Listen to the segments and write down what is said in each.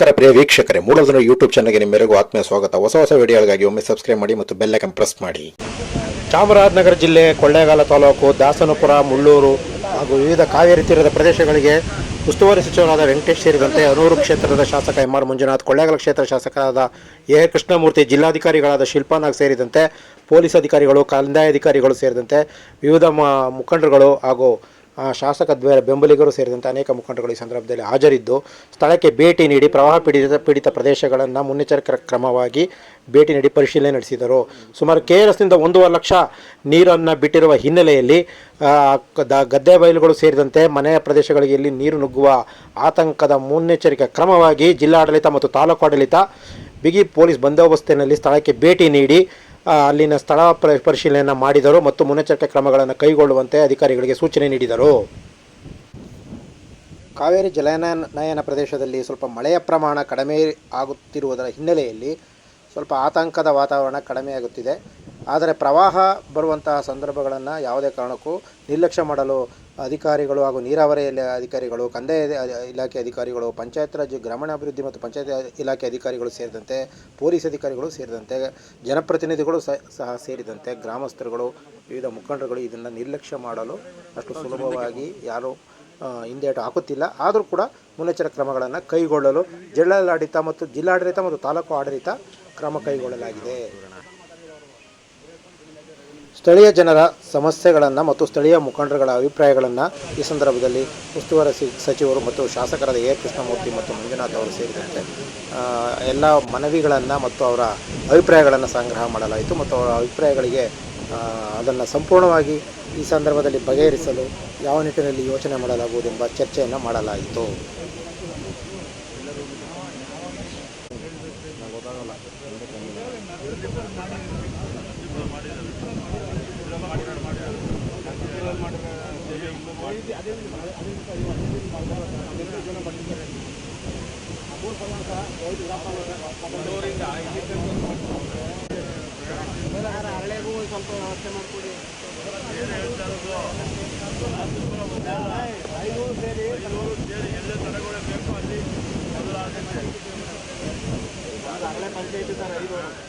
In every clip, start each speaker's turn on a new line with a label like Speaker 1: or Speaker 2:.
Speaker 1: ನಮಸ್ಕಾರ ಪ್ರಿಯ ವೀಕ್ಷಕರೇ ಮೂಡೋದನ್ನು ಯೂಟ್ಯೂಬ್ ಚಾನಲ್ಗೆ ನಿಮ್ಮೆಲ್ಲರಿಗೂ ಆತ್ಮೀಯ ಸ್ವಾಗತ. ಹೊಸ ಹೊಸ ವಿಡಿಯೋಗಳಿಗಾಗಿ ಒಮ್ಮೆ ಸಬ್ಸ್ಕ್ರೈಬ್ ಮಾಡಿ ಮತ್ತು ಬೆಲ್ ಐಕನ್ ಪ್ರೆಸ್ ಮಾಡಿ. ಚಾಮರಾಜನಗರ ಜಿಲ್ಲೆ ಕೊಳ್ಳೇಗಾಲ ತಾಲೂಕು ದಾಸನಪುರ, ಮುಳ್ಳೂರು ಹಾಗೂ ವಿವಿಧ ಕಾವೇರಿ ತೀರದ ಪ್ರದೇಶಗಳಿಗೆ ಉಸ್ತುವಾರಿ ಸಚಿವರಾದ ವೆಂಕಟೇಶ್ ಸೇರಿದಂತೆ ಅನೂರು ಕ್ಷೇತ್ರದ ಶಾಸಕ ಎಂ ಆರ್ ಮಂಜುನಾಥ್, ಕೊಳ್ಳೇಗಾಲ ಕ್ಷೇತ್ರ ಶಾಸಕರಾದ ಎ ಕೃಷ್ಣಮೂರ್ತಿ, ಜಿಲ್ಲಾಧಿಕಾರಿಗಳಾದ ಶಿಲ್ಪಾನಾಗ್ ಸೇರಿದಂತೆ ಪೊಲೀಸ್ ಅಧಿಕಾರಿಗಳು, ಕಂದಾಯ ಅಧಿಕಾರಿಗಳು ಸೇರಿದಂತೆ ವಿವಿಧ ಮುಖಂಡರುಗಳು ಹಾಗೂ ಶಾಸಕ ಬೆಂಬಲಿಗರು ಸೇರಿದಂತೆ ಅನೇಕ ಮುಖಂಡರುಗಳು ಈ ಸಂದರ್ಭದಲ್ಲಿ ಹಾಜರಿದ್ದು, ಸ್ಥಳಕ್ಕೆ ಭೇಟಿ ನೀಡಿ ಪ್ರವಾಹ ಪೀಡಿತ ಪೀಡಿತ ಪ್ರದೇಶಗಳನ್ನು ಮುನ್ನೆಚ್ಚರಿಕೆ ಕ್ರಮವಾಗಿ ಭೇಟಿ ನೀಡಿ ಪರಿಶೀಲನೆ ನಡೆಸಿದರು. ಸುಮಾರು ಕೆ ಆರ್ ಎಸ್ನಿಂದ ಒಂದೂವರೆ ಲಕ್ಷ ನೀರನ್ನು ಬಿಟ್ಟಿರುವ ಹಿನ್ನೆಲೆಯಲ್ಲಿ ಗದ್ದೆ ಬಯಲುಗಳು ಸೇರಿದಂತೆ ಮನೆಯ ಪ್ರದೇಶಗಳಿಗೆ ಇಲ್ಲಿ ನೀರು ನುಗ್ಗುವ ಆತಂಕದ ಮುನ್ನೆಚ್ಚರಿಕೆ ಕ್ರಮವಾಗಿ ಜಿಲ್ಲಾಡಳಿತ ಮತ್ತು ತಾಲೂಕು ಆಡಳಿತ ಬಿಗಿ ಪೊಲೀಸ್ ಬಂದೋಬಸ್ತಿನಲ್ಲಿ ಸ್ಥಳಕ್ಕೆ ಭೇಟಿ ನೀಡಿ ಅಲ್ಲಿನ ಸ್ಥಳ ಪರಿಶೀಲನೆ ಮಾಡಿದರು ಮತ್ತು ಮುನ್ನೆಚ್ಚರಿಕೆ ಕ್ರಮಗಳನ್ನು ಕೈಗೊಳ್ಳುವಂತೆ ಅಧಿಕಾರಿಗಳಿಗೆ ಸೂಚನೆ ನೀಡಿದರು. ಕಾವೇರಿ ಜಲಾನಯನ ಪ್ರದೇಶದಲ್ಲಿ ಸ್ವಲ್ಪ ಮಳೆಯ ಪ್ರಮಾಣ ಕಡಿಮೆ ಆಗುತ್ತಿರುವುದರ ಹಿನ್ನೆಲೆಯಲ್ಲಿ ಸ್ವಲ್ಪ ಆತಂಕದ ವಾತಾವರಣ ಕಡಿಮೆಯಾಗುತ್ತಿದೆ ಆದರೆ ಪ್ರವಾಹ ಬರುವಂತಹ ಸಂದರ್ಭಗಳನ್ನು ಯಾವುದೇ ಕಾರಣಕ್ಕೂ ನಿರ್ಲಕ್ಷ್ಯ ಮಾಡಲು ಅಧಿಕಾರಿಗಳು ಹಾಗೂ ನೀರಾವರಿ ಅಧಿಕಾರಿಗಳು ಕಂದಾಯ ಇಲಾಖೆ ಅಧಿಕಾರಿಗಳು ಪಂಚಾಯತ್ ರಾಜ್ ಗ್ರಾಮೀಣಾಭಿವೃದ್ಧಿ ಮತ್ತು ಪಂಚಾಯತ್ ಇಲಾಖೆ ಅಧಿಕಾರಿಗಳು ಸೇರಿದಂತೆ ಪೊಲೀಸ್ ಅಧಿಕಾರಿಗಳು ಸೇರಿದಂತೆ ಜನಪ್ರತಿನಿಧಿಗಳು ಸಹ ಸೇರಿದಂತೆ ಗ್ರಾಮಸ್ಥರುಗಳು ವಿವಿಧ ಮುಖಂಡರುಗಳು ಇದನ್ನು ನಿರ್ಲಕ್ಷ್ಯ ಮಾಡಲು ಅಷ್ಟು ಸುಲಭವಾಗಿ ಯಾರು ಹಿಂದೇಟು ಹಾಕುತ್ತಿಲ್ಲ. ಆದರೂ ಕೂಡ ಮುನ್ನೆಚ್ಚರ ಕ್ರಮಗಳನ್ನು ಕೈಗೊಳ್ಳಲು ಜಿಲ್ಲಾಡಳಿತ ಮತ್ತು ಜಿಲ್ಲಾಡಳಿತ ಮತ್ತು ತಾಲೂಕು ಆಡಳಿತ ಕ್ರಮ ಕೈಗೊಳ್ಳಲಾಗಿದೆ. ಸ್ಥಳೀಯ ಜನರ ಸಮಸ್ಯೆಗಳನ್ನು ಮತ್ತು ಸ್ಥಳೀಯ ಮುಖಂಡರುಗಳ ಅಭಿಪ್ರಾಯಗಳನ್ನು ಈ ಸಂದರ್ಭದಲ್ಲಿ ಉಸ್ತುವಾರಿ ಸಚಿವರು ಮತ್ತು ಶಾಸಕರಾದ ಎ. ಕೃಷ್ಣಮೂರ್ತಿ ಮತ್ತು ಮಂಜುನಾಥ್ ಅವರು ಸೇರಿದಂತೆ ಎಲ್ಲ ಮನವಿಗಳನ್ನು ಮತ್ತು ಅವರ ಅಭಿಪ್ರಾಯಗಳನ್ನು ಸಂಗ್ರಹ ಮಾಡಲಾಯಿತು ಮತ್ತು ಅವರ ಅಭಿಪ್ರಾಯಗಳಿಗೆ ಅದನ್ನು ಸಂಪೂರ್ಣವಾಗಿ ಈ ಸಂದರ್ಭದಲ್ಲಿ ಬಗೆಹರಿಸಲು ಯಾವ ನಿಟ್ಟಿನಲ್ಲಿ ಯೋಚನೆ ಮಾಡಲಾಗುವುದೆಂಬ ಚರ್ಚೆಯನ್ನು ಮಾಡಲಾಯಿತು.
Speaker 2: ಸ್ವಲ್ಪ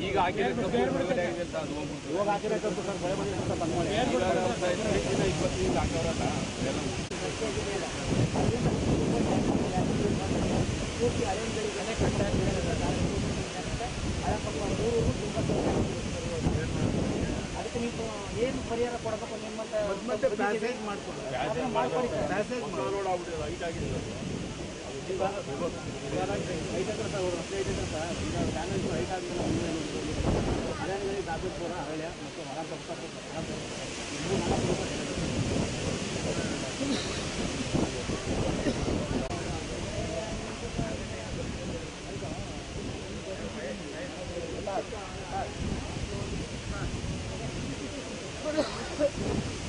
Speaker 2: ಈಗ
Speaker 3: ಹಾಕಿರೋ ಕಬ್ಬು ಬಿಡುಗಡೆ ಆಗಿದೆ ಅಂತ ಅದು ಹೋಗ್ಬಿಡ್ತು. ಈಗ
Speaker 2: ಹೆಚ್ಚಿನ
Speaker 3: ಇಪ್ಪತ್ತೈದು ಹಾಕವ್ರಲ್ಲ
Speaker 2: ಪರಿಹಾರ ಕೊಡಬೇಕು ನಿಮ್ಮಂತ ಮತ್ತೆ ಪ್ಯಾಸೇಜ್ ಮಾಡ್ಕೊಳ್ಳಿ ಮ್ಯಾಸೇಜ್ ಮಾಡ್ಕೊಂಡು ಐಟ್ ಆಗಿದೆ ಐದು ಹತ್ರ ಸರ್ ಹದಿನೈದು ಹತ್ರ ಸರ್ ಈಗ ಚಾನಲ್ ಐಟ್ ಆಗಿಲ್ಲ ಹಳೆಯ ದಾಖಲಿಸ್ಬೋದ ಹಳೆಯ ಮತ್ತು ಹಣ ತಪ್ಪಿಸ್ತಾರೆ これ。